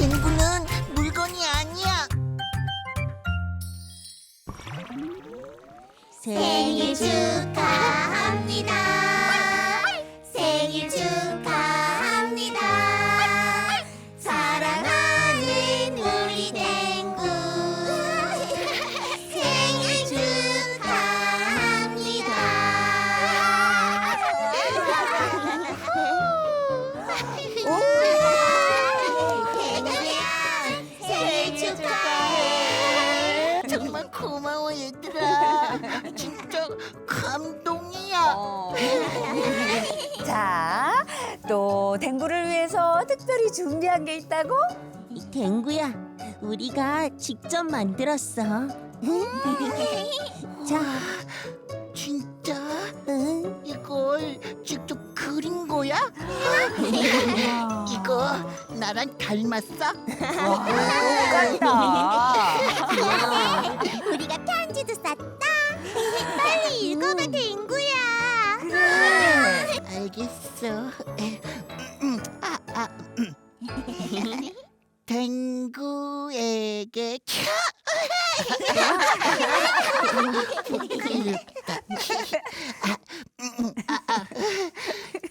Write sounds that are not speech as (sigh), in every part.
댕구는 물건이 아니야. 생일 축하 축하해. 정말 고마워 얘들아. 진짜 감동이야. (laughs) 자, 또 댕구를 위해서 특별히 준비한 게 있다고? 댕구야, 우리가 직접 만들었어. (laughs) 자, 진짜 응. 이걸 직접 거야? 이거 나랑 닮았어? (laughs) 우리가 편지도 썼다. 빨리 읽어봐, 댕구야. 그래. 알겠어. 에, 음, 아, 아, 음. 댕구에게 캬! (laughs) 귀엽다. 아, 음, 아, 아.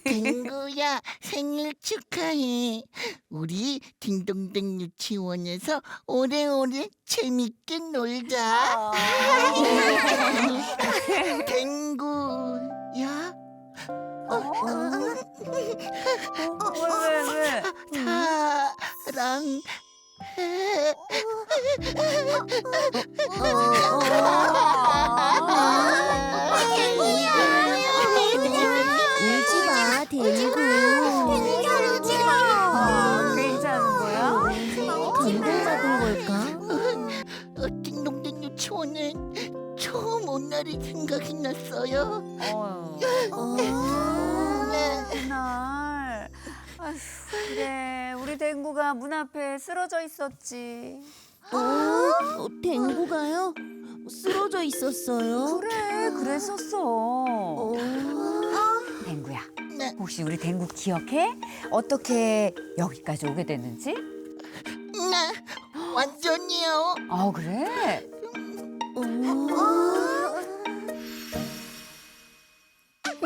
댕구야 생일 축하해. 우리 딩동댕 유치원에서 오래오래 재밌게 놀자. (laughs) 댕구 야. 어, 왜, 왜, 왜? 사랑. 울지 처음 온 날이 생각이 났어요. 어, 네. 그날. 아휴, 그래. 우리 댕구가 문 앞에 쓰러져 있었지. 어, 댕구가요? 쓰러져 있었어요? 그래, 그랬었어. 댕구야, 네. 혹시 우리 댕구 기억해? 어떻게 여기까지 오게 됐는지? 네, 완전히요. 아, 그래?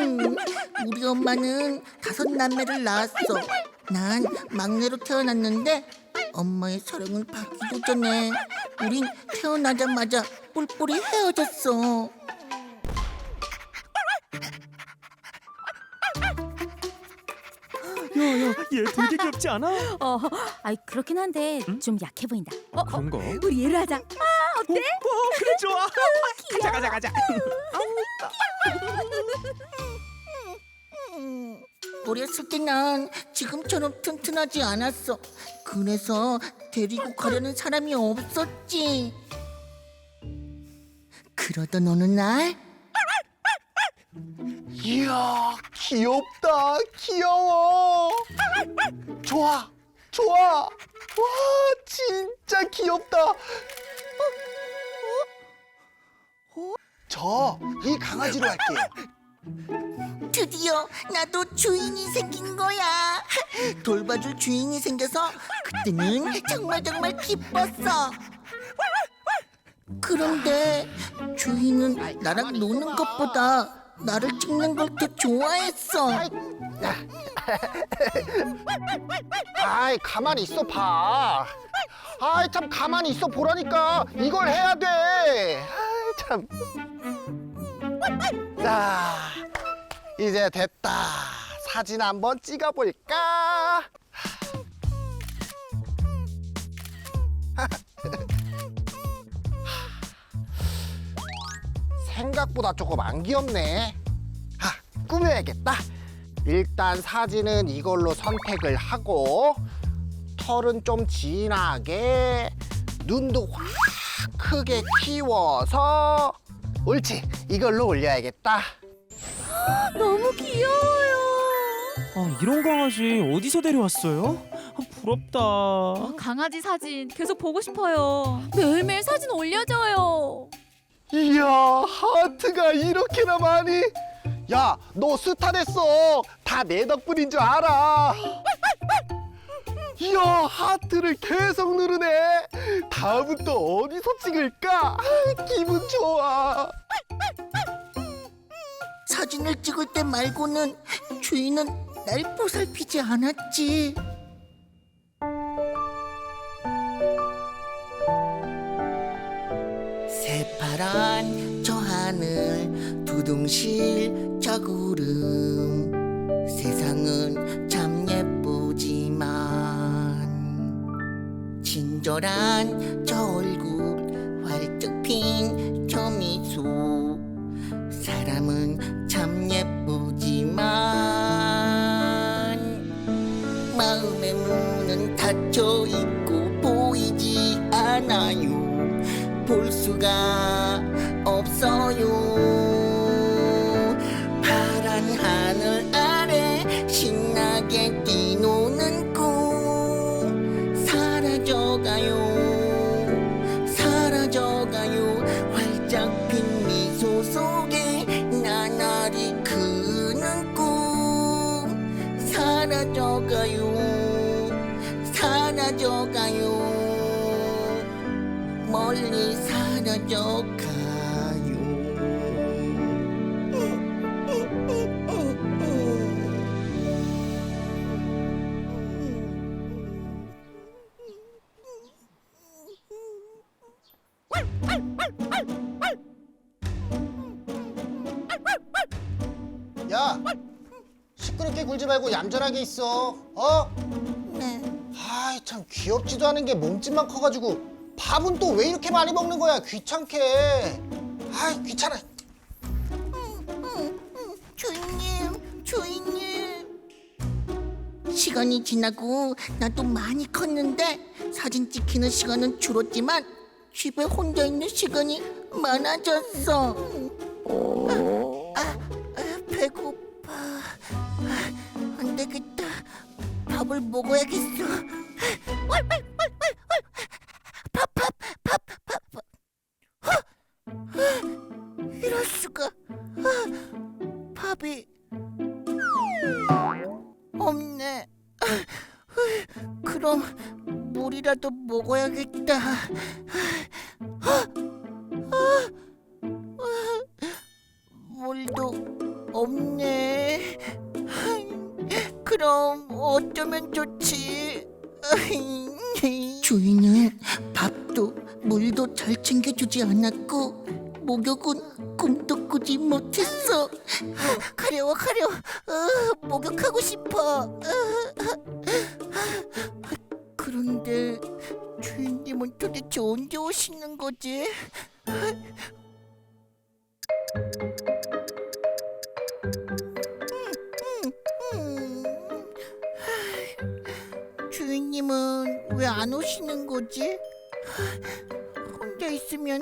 음, 우리 엄마는 다섯 남매를 낳았어. 난 막내로 태어났는데 엄마의 사랑을 받기도 전에 우린 태어나자마자 뿔뿔이 헤어졌어. 야야 얘 되게 귀엽지 않아? 어, 아이 그렇긴 한데 좀 약해 보인다. 어, 어, 그런가? 우리 얘를 하자. 어, 그래 좋아. (laughs) 가자 가자 가자. 음, 어렸을 때 난 지금처럼 튼튼하지 않았어. 그래서 데리고 가려는 사람이 없었지. 그러던 어느 날? 이야 귀엽다 귀여워. 좋아 좋아. 와 진짜 귀엽다 저 이 강아지로 할게요 드디어 나도 주인이 생긴 거야. 돌봐줄 주인이 생겨서 그때는 정말 정말 기뻤어. 그런데 주인은 나랑 노는 것보다 나를 찍는 걸 더 좋아했어. 아이 가만히 있어 봐 아이 참 가만히 있어 보라니까 이걸 해야 돼 아이 참 자, 이제 됐다 사진 한번 찍어볼까 (laughs) 생각보다 조금 안 귀엽네. 아, 꾸며야겠다. 일단 사진은 이걸로 선택을 하고 털은 좀 진하게 눈도 확 크게 키워서 옳지 이걸로 올려야겠다. (gasps) 너무 귀여워요. 아 이런 강아지 어디서 데려왔어요? 아, 부럽다 어, 강아지 사진 계속 보고 싶어요. 매일매일 사진 올려줘요. 이야 하트가 이렇게나 많이. 야 너 스타 됐어. 다 내 덕분인 줄 알아. 이야 하트를 계속 누르네. 다음은 또 어디서 찍을까? 아, 기분 좋아. 사진을 찍을 때 말고는 주인은 날 보살피지 않았지. 새파란 저 하늘 두둥실 저 구름 친절한 저 얼굴 활짝 핀 저 미소. 사람은 참 예쁘지만 마음의 문은 닫혀 있고 보이지 않아요. 볼 수가 멀리 사라져가요 야 시끄럽게 굴지 말고 얌전하게 있어 어? 네. 아이 참 귀엽지도 않은 게 몸집만 커가지고 밥은 또 왜 이렇게 많이 먹는 거야 귀찮게 아이 귀찮아 주인님, 주인님. 시간이 지나고 나도 많이 컸는데 사진 찍히는 시간은 줄었지만 집에 혼자 있는 시간이 많아졌어. 아, 아, 배고파. 아, 안 되겠다. 밥을 먹어야겠어. 밥, 먹어야겠다. 물도 없네. 그럼 어쩌면 좋지? 주인은 밥도 물도 잘 챙겨주지 않았고 목욕은 꿈도 꾸지 못했어. 가려워 가려워. 어, 목욕하고 싶어. 어, 그런데 주인님은 도대체 언제 오시는 거지? 주인님은 왜 안 오시는 거지? 혼자 있으면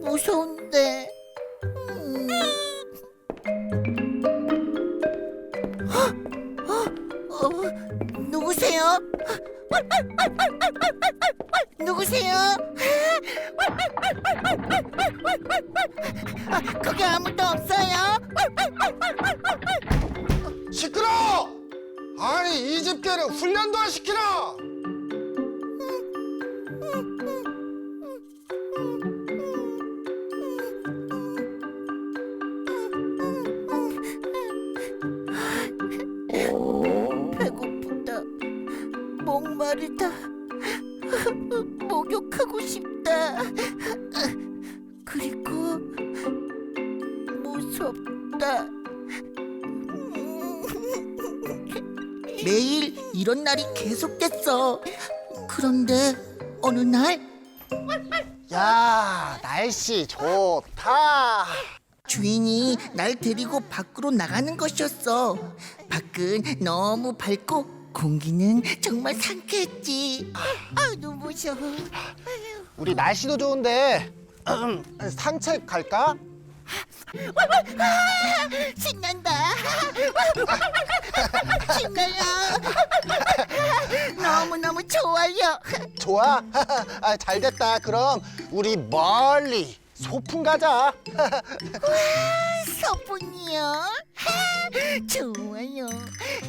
무서운데. 누구세요? 아, 거기 아무도 없어요? 시끄러 아니 이 집개는 훈련도 안 시키나 마르다. 목욕하고 싶다. 그리고 무섭다. 매일 이런 날이 계속됐어. 그런데 어느 날 야 날씨 좋다 주인이 날 데리고 밖으로 나가는 것이었어. 밖은 너무 밝고 공기는 정말 상쾌했지. 아, 눈부셔. 우리 날씨도 좋은데 산책 갈까? 신난다. 신나요. 너무 너무 좋아요. 좋아? (laughs) 아, 잘 됐다. 그럼 우리 멀리 소풍 가자. 소풍이요? 좋아요,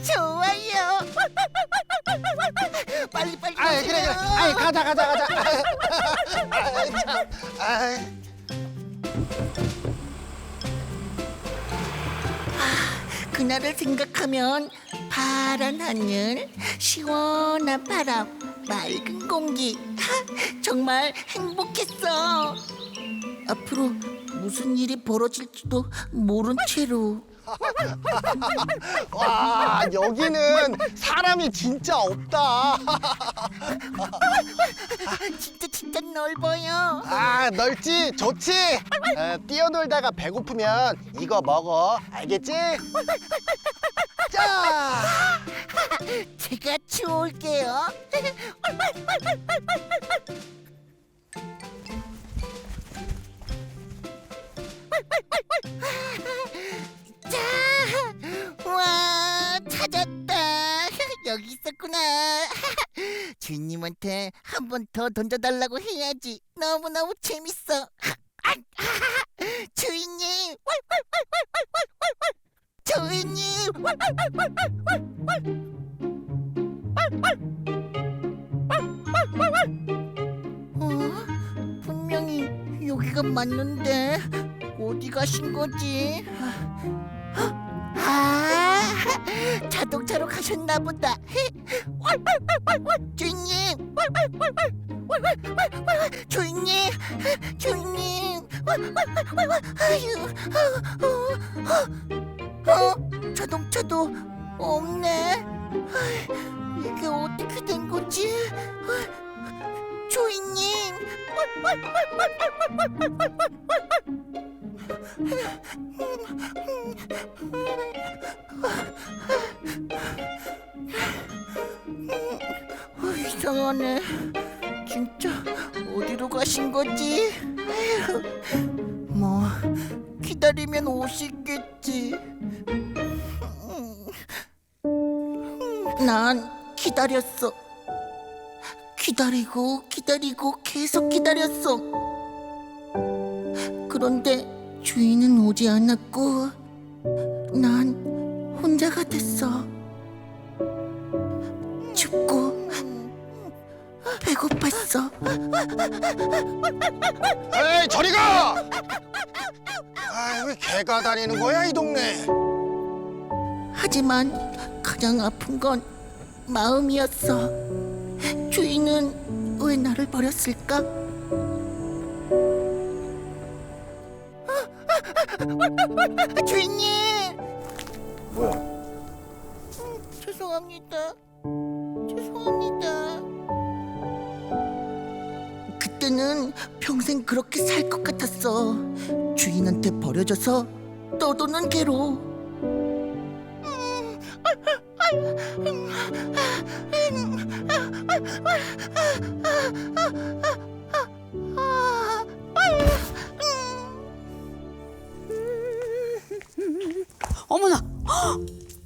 좋아요. 아이 그래 그래. 아이 가자 가자 가자. 아이 참. 아이. 그날을 생각하면 파란 하늘, 시원한 바람, 맑은 공기. 하, 정말 행복했어. 앞으로 무슨 일이 벌어질지도 모른 채로. (laughs) 와 여기는 사람이 진짜 없다. (laughs) 진짜 진짜 넓어요. 아 넓지 좋지. 어, 뛰어놀다가 배고프면 이거 먹어. 알겠지? 자. (laughs) 제가 치워올게요. 자, 와 찾았다. 여기 있었구나. 주인님한테 한 번 더 던져달라고 해야지. 너무 너무 재밌어. 아, 아, 주인님. 주인님. 어? 분명히 여기가 맞는데 어디 가신 거지? 아, 자동차로 가셨나 보다. 주인님, 주인님, 주인님. 아유, 어, 어, 자동차도 없네. 이게 어떻게 된 거지? 주인님. 어, 이상하네. 진짜 어디로 가신 거지? 뭐 기다리면 오시겠지. 난 기다렸어. 기다리고 기다리고 계속 기다렸어. 그런데 주인은 오지 않았고 난 혼자가 됐어. 춥고 배고팠어. 에이 저리 가! 아 왜 개가 다니는 거야 이 동네? 하지만 가장 아픈 건 마음이었어. 주인은 왜 나를 버렸을까? 주인님! 뭐야? 죄송합니다. 죄송합니다. 그때는 평생 그렇게 살 것 같았어. 주인한테 버려져서 떠도는 개로. 어머나, 헉!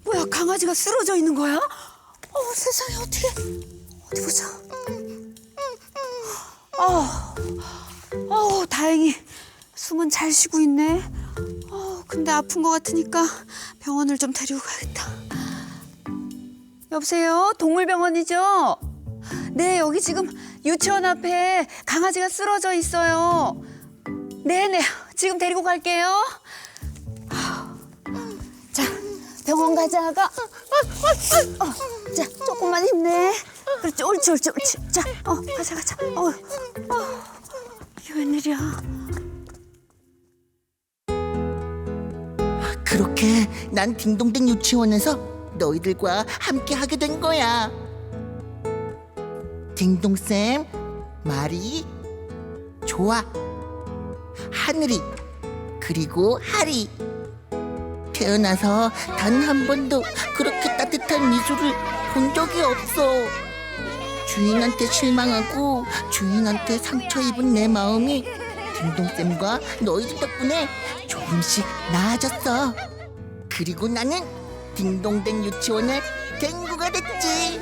뭐야 강아지가 쓰러져 있는 거야? 어 세상에 어떻게 어디 보자. 어, 어 다행히 숨은 잘 쉬고 있네. 어 근데 아픈 것 같으니까 병원을 좀 데리고 가야겠다. 여보세요, 동물병원이죠? 네, 여기 지금 유치원 앞에 강아지가 쓰러져 있어요. 네네, 지금 데리고 갈게요. 병원 가자가. 어, 자, 조금만 힘내. 그렇지, 옳지, 옳지, 옳지. 자, 어, 가자, 가자. 어, 어, 이게 웬일이야? 그렇게 난 딩동댕 유치원에서 너희들과 함께 하게 된 거야. 딩동쌤, 마리, 조아, 하늘이, 그리고 하리. 태어나서 단 한 번도 그렇게 따뜻한 미소를 본 적이 없어. 주인한테 실망하고 주인한테 상처 입은 내 마음이 딩동쌤과 너희들 덕분에 조금씩 나아졌어. 그리고 나는 딩동댕 유치원의 댕구가 됐지.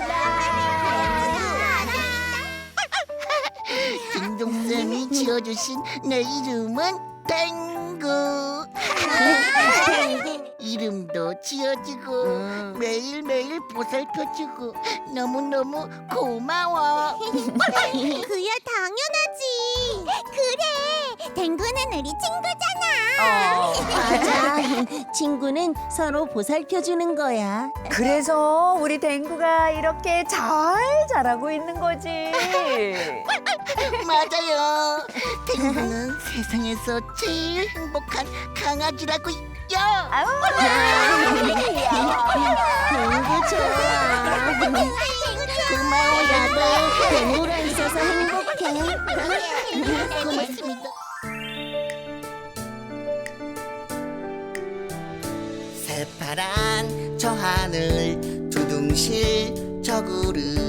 딩동쌤이 지어주신 내 이름은 땡구. (laughs) 이름도 지어주고 매일매일 보살펴주고 너무너무 고마워. (laughs) 그야 당연하지. 그래, 댕구는 우리 친구잖아. 맞아. (laughs) 친구는 서로 보살펴주는 거야. 그래서 우리 댕구가 이렇게 잘 자라고 있는 거지. (laughs) 맞아요. 땡구는 세상에서 제일 행복한 강아지라고 있죠. (laughs) 댕구 좋아. 고마워 나도 댕구가 있어서 행복해. 고맙습니다. 새파란 저 하늘 두둥실 저 구름